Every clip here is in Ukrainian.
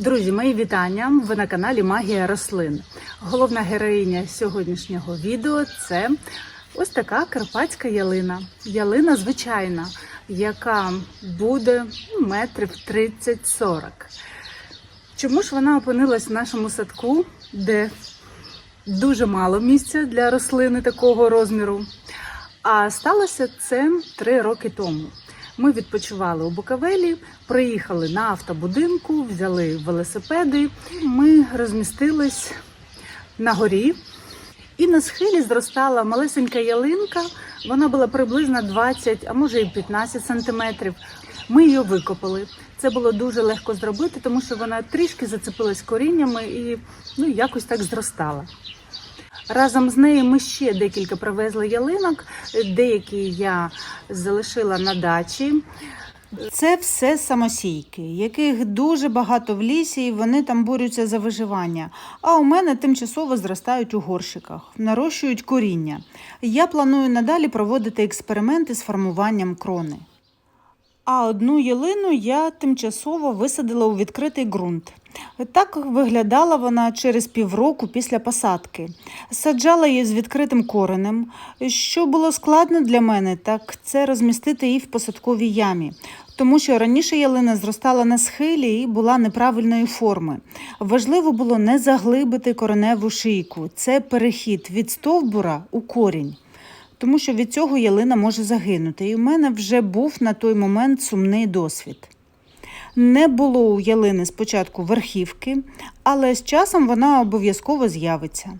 Друзі, мої вітання! Ви на каналі Магія рослин. Головна героїня сьогоднішнього відео це ось така карпатська ялина. Ялина звичайна, яка буде ну, метрів 30-40. Чому ж вона опинилась в нашому садку, де дуже мало місця для рослини такого розміру? А сталося це три роки тому. Ми відпочивали у Буковелі, приїхали на автобудинку, взяли велосипеди. Ми розмістились на горі, і на схилі зростала малесенька ялинка. Вона була приблизно 20, а може і 15 сантиметрів. Ми її викопали. Це було дуже легко зробити, тому що вона трішки зацепилась коріннями і ну, якось так зростала. Разом з нею ми ще декілька привезли ялинок. Деякі я залишила на дачі. Це все самосійки, яких дуже багато в лісі, і вони там борються за виживання. А у мене тимчасово зростають у горщиках, нарощують коріння. Я планую надалі проводити експерименти з формуванням крони. А одну ялину я тимчасово висадила у відкритий ґрунт. Так виглядала вона через півроку після посадки. Саджала її з відкритим коренем. Що було складно для мене, так це розмістити її в посадковій ямі, тому що раніше ялина зростала на схилі і була неправильної форми. Важливо було не заглибити кореневу шийку. Це перехід від стовбура у корінь тому що від цього ялина може загинути. І у мене вже був на той момент сумний досвід. Не було у ялини спочатку верхівки, але з часом вона обов'язково з'явиться.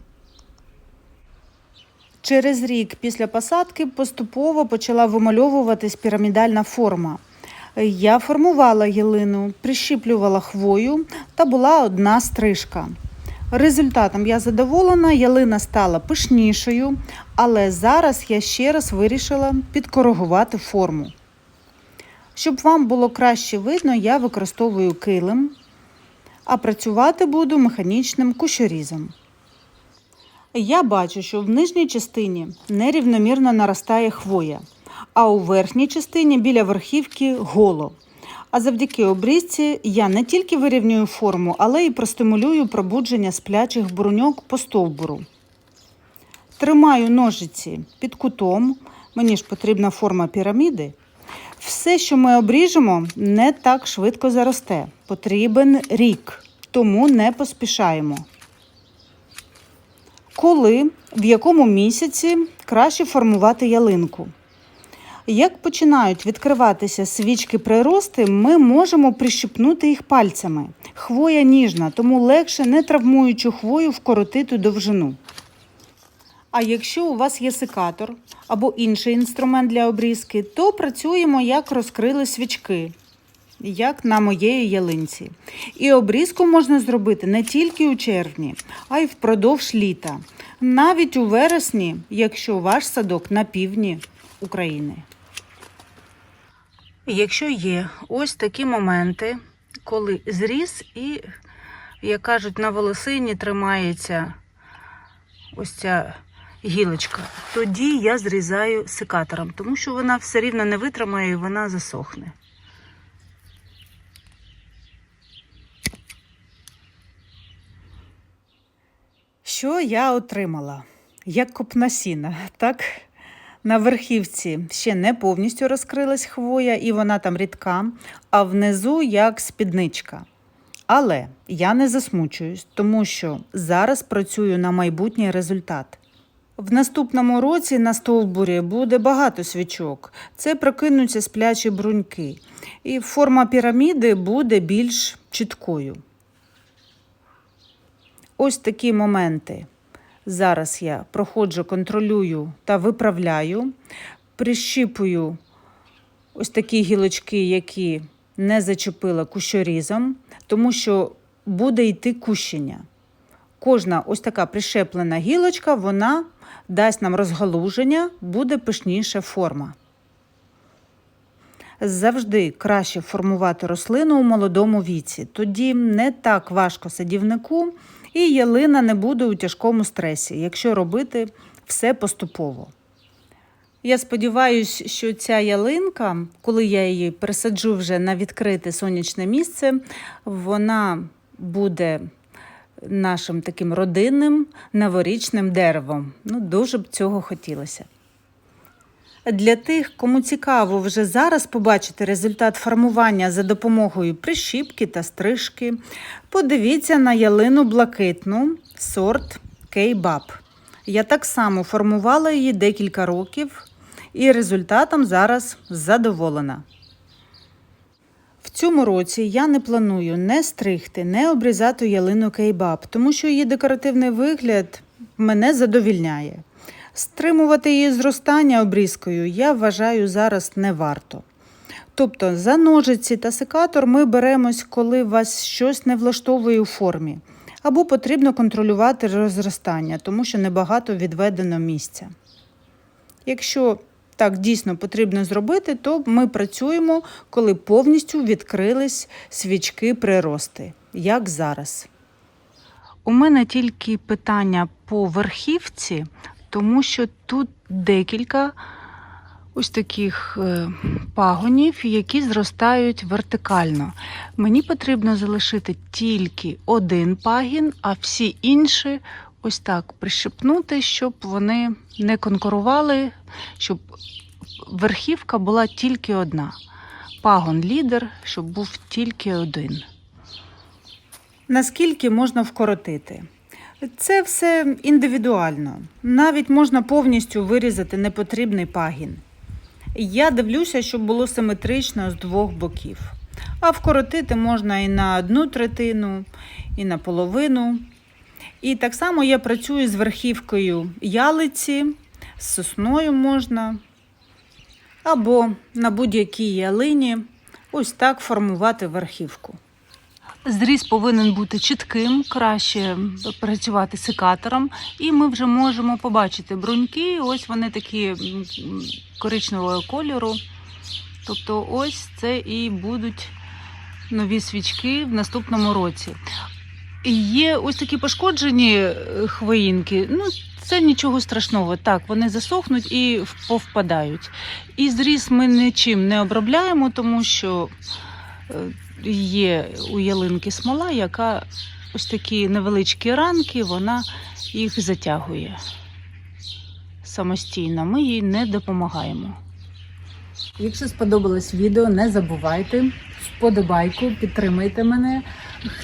Через рік після посадки поступово почала вимальовуватись пірамідальна форма. Я формувала ялину, прищіплювала хвою та була одна стрижка. Результатом я задоволена, ялина стала пишнішою, але зараз я ще раз вирішила підкоригувати форму. Щоб вам було краще видно, я використовую килим, а працювати буду механічним кущорізом. Я бачу, що в нижній частині нерівномірно наростає хвоя, а у верхній частині біля верхівки голо. А завдяки обрізці я не тільки вирівнюю форму, але й простимулюю пробудження сплячих бруньок по стовбуру. Тримаю ножиці під кутом, мені ж потрібна форма піраміди. Все, що ми обріжемо, не так швидко заросте. Потрібен рік, тому не поспішаємо. Коли, в якому місяці краще формувати ялинку? Як починають відкриватися свічки прирости, ми можемо прищепнути їх пальцями. Хвоя ніжна, тому легше, не травмуючи хвою, вкоротити довжину. А якщо у вас є секатор або інший інструмент для обрізки, то працюємо як розкрили свічки, як на моєї ялинці. І обрізку можна зробити не тільки у червні, а й впродовж літа, навіть у вересні, якщо ваш садок на півдні України. Якщо є ось такі моменти, коли зріс і, як кажуть, на волосині тримається ось ця гілочка, тоді я зрізаю секатором, тому що вона все рівно не витримає і вона засохне. Що я отримала? Як копна сіна, так? На верхівці ще не повністю розкрилась хвоя, і вона там рідка, а внизу як спідничка. Але я не засмучуюсь, тому що зараз працюю на майбутній результат. В наступному році на стовбурі буде багато свічок. Це прокинуться сплячі бруньки, і форма піраміди буде більш чіткою. Ось такі моменти. Зараз я проходжу, контролюю та виправляю, прищіпую ось такі гілочки, які не зачепила кущорізом, тому що буде йти кущення. Кожна ось така прищеплена гілочка, вона дасть нам розгалуження, буде пишніша форма. Завжди краще формувати рослину у молодому віці. Тоді не так важко садівнику, і ялина не буде у тяжкому стресі, якщо робити все поступово. Я сподіваюся, що ця ялинка, коли я її пересаджу вже на відкрите сонячне місце, вона буде нашим таким родинним новорічним деревом. Ну, дуже б цього хотілося. Для тих, кому цікаво вже зараз побачити результат формування за допомогою прищіпки та стрижки, подивіться на ялину блакитну сорт Кейбаб. Я так само формувала її декілька років і результатом зараз задоволена. В цьому році я не планую не стригти, не обрізати ялину кейбаб, тому що її декоративний вигляд мене задовільняє. Стримувати її зростання обрізкою я вважаю зараз не варто. Тобто за ножиці та секатор ми беремось, коли вас щось не влаштовує у формі, або потрібно контролювати розростання, тому що небагато відведено місця. Якщо так дійсно потрібно зробити, то ми працюємо, коли повністю відкрились свічки прирости, як зараз. У мене тільки питання по верхівці, тому що тут декілька ось таких е, пагонів, які зростають вертикально. Мені потрібно залишити тільки один пагін, а всі інші ось так прищепнути, щоб вони не конкурували, щоб верхівка була тільки одна. Пагон лідер, щоб був тільки один. Наскільки можна вкоротити? Це все індивідуально. Навіть можна повністю вирізати непотрібний пагін. Я дивлюся, щоб було симетрично з двох боків. А вкоротити можна і на одну третину, і на половину. І так само я працюю з верхівкою ялиці, з сосною можна, або на будь-якій ялині ось так формувати верхівку. Зріз повинен бути чітким, краще працювати секатором, і ми вже можемо побачити бруньки. Ось вони такі коричневого кольору. Тобто, ось це і будуть нові свічки в наступному році. Є ось такі пошкоджені е, хвоїнки. Ну, це нічого страшного. Так, вони засохнуть і повпадають. І зріз ми нічим не обробляємо, тому що е, є у ялинки смола, яка ось такі невеличкі ранки, вона їх затягує самостійно. Ми їй не допомагаємо. Якщо сподобалось відео, не забувайте вподобайку, підтримайте мене.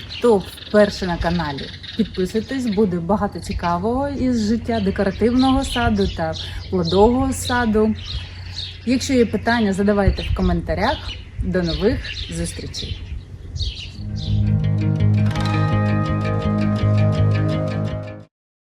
Хто вперше на каналі, підписуйтесь, буде багато цікавого із життя декоративного саду та плодового саду. Якщо є питання, задавайте в коментарях. До нових зустрічей!